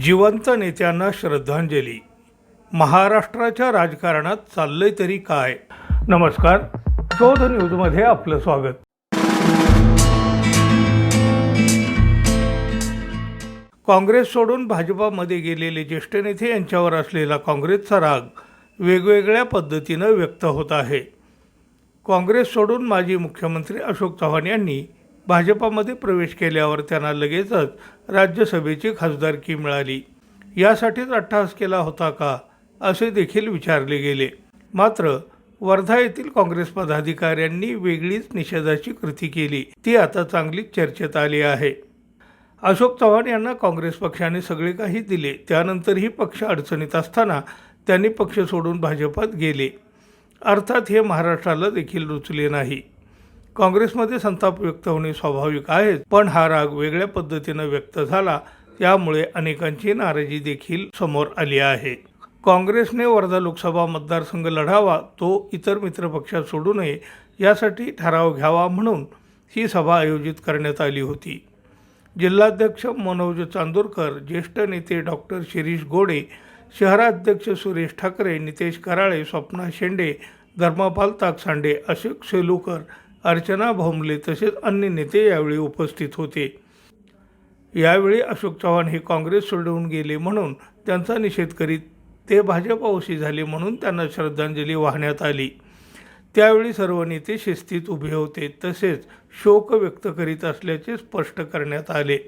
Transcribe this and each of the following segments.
जिवंत नेत्यांना श्रद्धांजली. महाराष्ट्राच्या राजकारणात चाललंय तरी काय? नमस्कार. शोध न्यूजमध्ये आपलं स्वागत. काँग्रेस सोडून भाजपामध्ये गेलेले ज्येष्ठ नेते यांच्यावर असलेला काँग्रेसचा राग वेगवेगळ्या पद्धतीनं व्यक्त होत आहे. काँग्रेस सोडून माजी मुख्यमंत्री अशोक चव्हाण यांनी भाजपामध्ये प्रवेश केल्यावर त्यांना लगेचच राज्यसभेची खासदारकी मिळाली. यासाठीच अट्टहास केला होता का असे देखील विचारले गेले. मात्र वर्धा येथील काँग्रेस पदाधिकाऱ्यांनी वेगळीच निषेधाची कृती केली. ती आता चांगलीच चर्चेत आली आहे. अशोक चव्हाण यांना काँग्रेस पक्षाने सगळे काही दिले. त्यानंतरही पक्ष अडचणीत असताना त्यांनी पक्ष सोडून भाजपात गेले. अर्थात हे महाराष्ट्राला देखील रुचले नाही. काँग्रेसमध्ये संताप व्यक्त होणे स्वाभाविक आहे पण हा राग वेगळ्या पद्धतीनं व्यक्त झाला त्यामुळे अनेकांची नाराजी देखील समोर आली आहे. काँग्रेसने वर्धा लोकसभा मतदारसंघ लढावा तो इतर मित्रपक्षात सोडू नये यासाठी ठराव घ्यावा म्हणून ही सभा आयोजित करण्यात आली होती. जिल्हाध्यक्ष मनोज चांदोरकर ज्येष्ठ नेते डॉक्टर शिरीष गोडे शहराध्यक्ष सुरेश ठाकरे नितेश कराळे स्वप्ना शेंडे धर्मपाल ताकसांडे अशोक सेलूकर अर्चना भोंबले तसेच अन्य नेते यावेळी उपस्थित होते. यावेळी अशोक चव्हाण हे काँग्रेस सोडवून गेले म्हणून त्यांचा निषेध करीत ते भाजपावशी झाले म्हणून त्यांना श्रद्धांजली वाहण्यात आली. त्यावेळी सर्व नेते शिस्तीत उभे होते तसेच शोक व्यक्त करीत असल्याचे स्पष्ट करण्यात आले.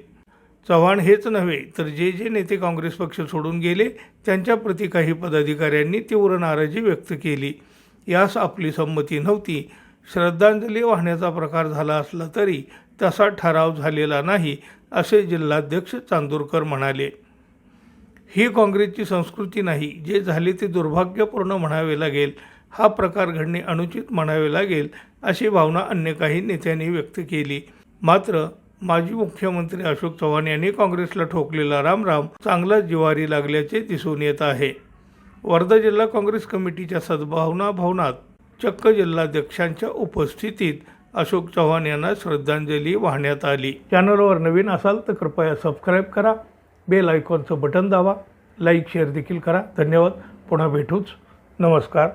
चव्हाण हेच नव्हे तर जे जे नेते काँग्रेस पक्ष सोडून गेले त्यांच्याप्रती काही पदाधिकाऱ्यांनी तीव्र नाराजी व्यक्त केली. यास आपली संमती नव्हती श्रद्धांजली वाहण्याचा प्रकार झाला असला तरी तसा ठराव झालेला नाही असे जिल्हाध्यक्ष चांदूरकर म्हणाले. ही काँग्रेसची संस्कृती नाही जे झाले ते दुर्भाग्यपूर्ण म्हणावे लागेल. हा प्रकार घडणे अनुचित म्हणावे लागेल अशी भावना अन्य काही नेत्यांनी व्यक्त केली. मात्र माजी मुख्यमंत्री अशोक चव्हाण यांनी काँग्रेसला ठोकलेला रामराम चांगला जिवारी लागल्याचे दिसून येत आहे. वर्धा जिल्हा काँग्रेस कमिटीच्या सद्भावना भवनात चक्क जिल्हाध्यक्षांच्या उपस्थितीत अशोक चव्हाण यांना श्रद्धांजली वाहण्यात आली. चॅनलवर नवीन असाल तर कृपया सबस्क्राईब करा. बेल आयकॉनचं बटन दाबा. लाईक शेअर देखील करा. धन्यवाद. पुन्हा भेटूच. नमस्कार.